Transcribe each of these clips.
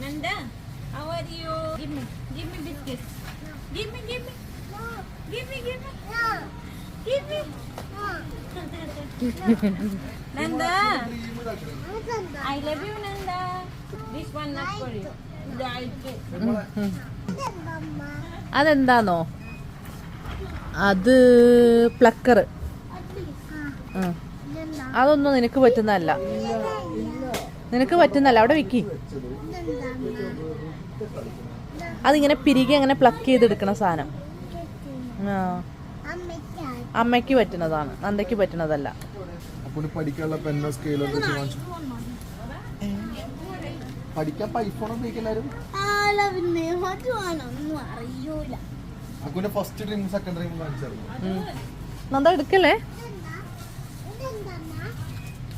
Nanda, how are you? Give me, give me biscuits. Give me, give me. Give me, give me. Give me. Nanda, I love you, Nanda. This one not for you. അതെന്താന്നോ അത് plucker അതൊന്നും നിനക്ക് പറ്റുന്നതല്ല നിനക്ക് പറ്റുന്നല്ല അവിടെ വിക്കി അതിങ്ങനെ പിരികെ അങ്ങനെ pluck ചെയ്തെടുക്കണ സാധനം. അമ്മയ്ക്ക് പറ്റുന്നതാണ്. നന്ദയ്ക്ക് പറ്റുന്നതല്ല. പഠിക്കാനുള്ള പെന്നോ സ്കെയിലോ പഠിക്കാൻ ഐഫോൺ ഉപയോഗിക്കലാരും ഫസ്റ്റ് ഡ്രീം സെക്കൻഡ് ഡ്രീം കാണിച്ചായിരുന്നു ഉം. നന്ദ എടുക്കല്ലേ?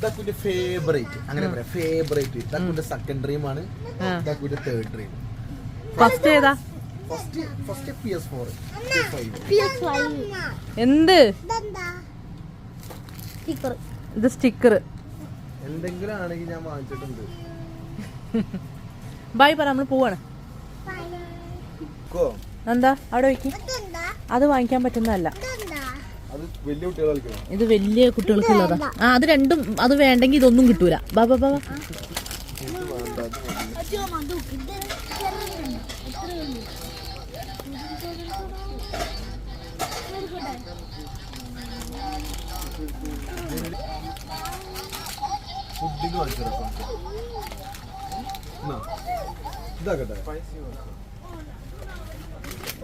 ഇതാക്കുന്റെ ഫേവറേറ്റ് അങ്ങനെ പറയാം. ഫേവറേറ്റ് ഇതാക്കുന്റെ സെക്കൻഡ് ഡ്രീം ആണ്. ഇതാക്കുന്റെ തേർഡ് ഡ്രീം ഫസ്റ്റ് ഏതാ? First first P S four എന്ത്? ഇത് സ്റ്റിക്കർ എന്തെങ്കിലും ആണെങ്കിൽ ഞാൻ വാങ്ങിച്ചിട്ടുണ്ട്. ബൈ പറ നമ്മൾ പോവാണ്. എന്താ? അവിടെ വെക്ക് അത് വാങ്ങിക്കാൻ പറ്റുന്നതല്ല അത് വലിയ കുട്ടികൾ കളിക്കണം ഇത് വലിയ കുട്ടികൾക്കുള്ളതാ. ആ അത് രണ്ടും അത് വേണ്ടെങ്കിൽ ഇതൊന്നും കിട്ടൂല. ബാബാ. ഫുഡിങ് വാങ്ങിച്ചിടക്കാം ഇതാക്കട്ടെ.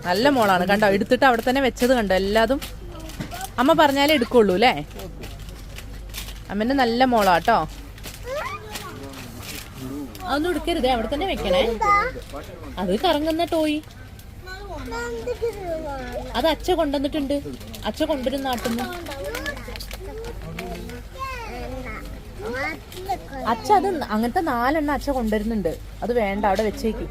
നല്ല മോളാണ്. കണ്ടോ? എടുത്തിട്ട് അവിടെ തന്നെ വെച്ചത് കണ്ടോ? എല്ലാതും അമ്മ പറഞ്ഞാലേ എടുക്കുള്ളൂ അല്ലേ അമ്മന്റെ നല്ല മോളാട്ടോ. അതൊന്നും എടുക്കരുതേ അവിടെ തന്നെ വെക്കണേ. അത് കറങ്ങുന്ന ടോയ്. അത് അച്ഛ കൊണ്ടുവന്നിട്ടുണ്ട്. അച്ഛ കൊണ്ടുവരും നാട്ടിന്ന്. അച്ഛ അത് അങ്ങനത്തെ നാലെണ്ണം അച്ഛ കൊണ്ടുവരുന്നുണ്ട്. അത് വേണ്ട അവിടെ വെച്ചേക്ക്.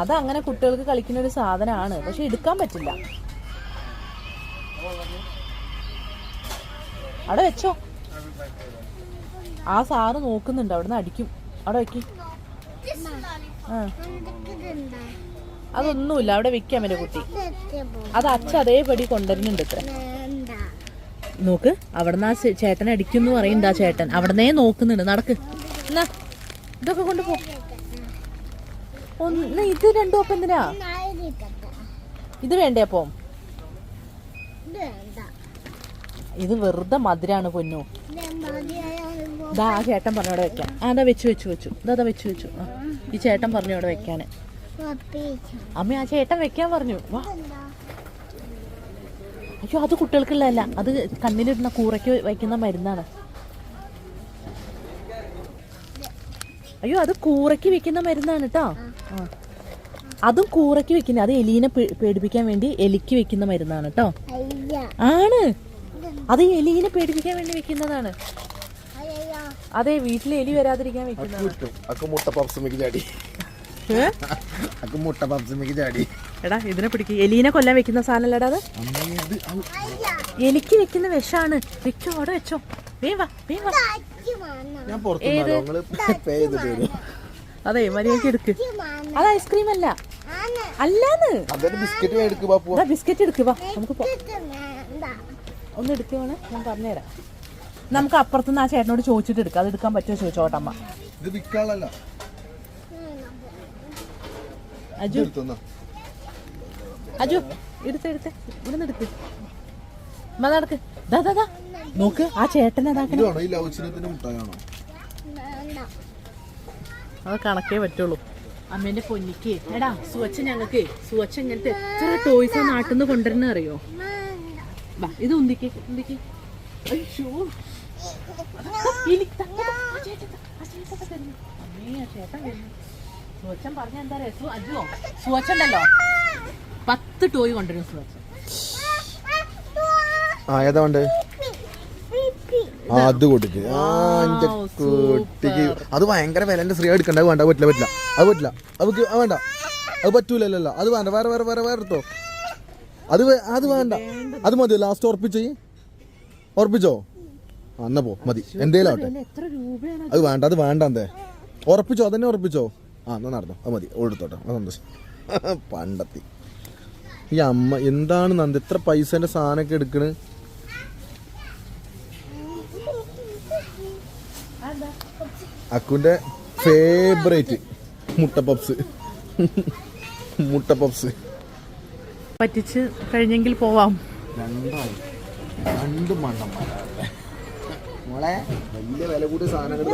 അത് അങ്ങനെ കുട്ടികൾക്ക് കളിക്കുന്ന ഒരു സാധനമാണ് പക്ഷെ എടുക്കാൻ പറ്റില്ല. അവിടെ വെച്ചോ. ആ സാറ് നോക്കുന്നുണ്ട്. അവിടുന്ന് അടിക്കും. അവിടെ വെക്കി. അതൊന്നുമില്ല. അവിടെ വെക്കാം എന്റെ കുട്ടി. അത് അച്ഛ അതേപടി കൊണ്ടുവരുന്നുണ്ട് ഇത്ര. നോക്ക്. അവിടുന്ന് ആ ചേട്ടൻ അടിക്കുന്നു പറയുന്നുണ്ട് ആ ചേട്ടൻ. അവിടുന്നേ നോക്കുന്നുണ്ട്. നടക്ക്. എന്നാ ഇതൊക്കെ കൊണ്ടുപോ ഒന്ന് ഇത് രണ്ടും അപ്പം എന്തിനാ? ഇത് വേണ്ടേ അപ്പം? ഇത് വെറുതെ മധുരാണ് പൊന്നു. ഇതാ ചേട്ടൻ പറഞ്ഞു അവിടെ വെക്കാൻ. അതാ വെച്ചു വെച്ചു വെച്ചു. ഇതാ വെച്ചു വെച്ചു. ഈ ചേട്ടൻ പറഞ്ഞു അവിടെ വെക്കാന്. അമ്മ ആ ചേട്ടൻ വെക്കാൻ പറഞ്ഞു. വാ. അയ്യോ അത് കുട്ടികൾക്കുള്ളതല്ല. അത് കണ്ണിലിടുന്ന കൂറയ്ക്ക് വയ്ക്കുന്ന മരുന്നാണ്. അയ്യോ അത് കൂറയ്ക്ക് വെക്കുന്ന മരുന്നാണ് കേട്ടോ ആ. അതും കൂറയ്ക്ക് വെക്കുന്ന അത് എലീനെ പേടിപ്പിക്കാൻ വേണ്ടി എലിക്ക് വെക്കുന്ന മരുന്നാണ് കേട്ടോ ആണ്. അത് എലീനെ പേടിപ്പിക്കാൻ വേണ്ടി വെക്കുന്നതാണ്. അതെ വീട്ടിൽ എലി വരാതിരിക്കാൻ വെക്കുന്നതാണ്. എടാ ഇതിനെ പിടിക്കും. എലീനെ കൊല്ലാൻ വെക്കുന്ന സാധനല്ലേടാ അത്. എലിക്ക് വെക്കുന്ന വിഷാണ്. വെച്ചോ അവിടെ വെച്ചോ. വേം വാ വേം വാ. ഞാൻ പുറത്തുനിന്നാലോ പേ ചെയ്തിട്ട് വരും. അതെ മര്യാദയ്ക്ക് എടുക്ക്. അത് ഐസ്ക്രീം അല്ല. അല്ലാന്ന്. ബിസ്ക്കറ്റ് ബിസ്ക്കറ്റ് എടുക്ക് വാ നമുക്ക് പോ. ഒന്ന് എടുക്കുവാണ് ഞാൻ പറഞ്ഞുതരാം. നമുക്ക് അപ്പുറത്തുനിന്ന് ആ ചേട്ടനോട് ചോദിച്ചിട്ട് എടുക്കാം. അത് എടുക്കാൻ പറ്റുമോ ചോദിച്ചോട്ടമ്മ ഇത് വിൽക്കാളല്ല അജു. അജു എടുത്ത് എടുത്ത്. ഇവിടെ നിന്ന് അമ്മ നടക്ക്. ദാ ദാ ദാ. നോക്ക് ആ ചേട്ടൻ അത് കണക്കേ പറ്റുള്ളൂ. അമ്മേന്റെ പൊന്നിക്ക്. എടാ സുവച്ച ഞങ്ങൾക്ക് സുവച്ച ഇങ്ങനത്തെ എത്ര ടോയ്സ് നാട്ടിൽ നിന്ന് കൊണ്ടുവരുന്ന അറിയോ? വാ ഇത് ഉന്തിക്ക് ഉന്തിക്ക്. സുവച്ചൻ പറഞ്ഞ എന്താ പറയാ സുവച്ചുണ്ടല്ലോ പത്ത് ടോയ് കൊണ്ടുവരും സുവച്ചൻ. ആ ഏതാ വേണ്ടത് ആ, അത് കൊടുക്ക് ആ എന്റെ കുട്ടിക്ക്. അത് ഭയങ്കര വില. എന്റെ ശ്രീ എടുക്കണ്ട അത് വേണ്ട പറ്റില്ല പറ്റില്ല. അത് പറ്റില്ല. അത് വെക്ക്- അത് വേണ്ട. അത് പറ്റൂലല്ലോ അത് വേണ്ട. വേറെ വേറെ വേറെ വേറെ എടുത്തോ. അത് അത് വേണ്ട. അത് മതി ലാസ്റ്റ് ഉറപ്പിച്ചേ ഉറപ്പിച്ചോ? അന്ന പോ. മതി. എന്തേലാവട്ടെ അത് വേണ്ട അത് വേണ്ട എന്തേ? ഉറപ്പിച്ചോ? അതന്നെ ഉറപ്പിച്ചോ? ആ എന്നാ നടന്നോ. അത് മതി. ഓടെടുത്തോട്ടെ അത് സന്തോഷം. പണ്ടത്തി. ഈ അമ്മ എന്താണ് നന്ദി? എത്ര പൈസന്റെ സാധനമൊക്കെ എടുക്കണ്? അക്കുന്റെ ഫേവറേറ്റ് മുട്ട പപ്സ് മുട്ട പപ്സ് പറ്റിച്ച് കഴിഞ്ഞെങ്കിൽ പോവാം. രണ്ടായി. രണ്ട് മോളെ വലിയ വില കൂടിയ സാധനങ്ങൾ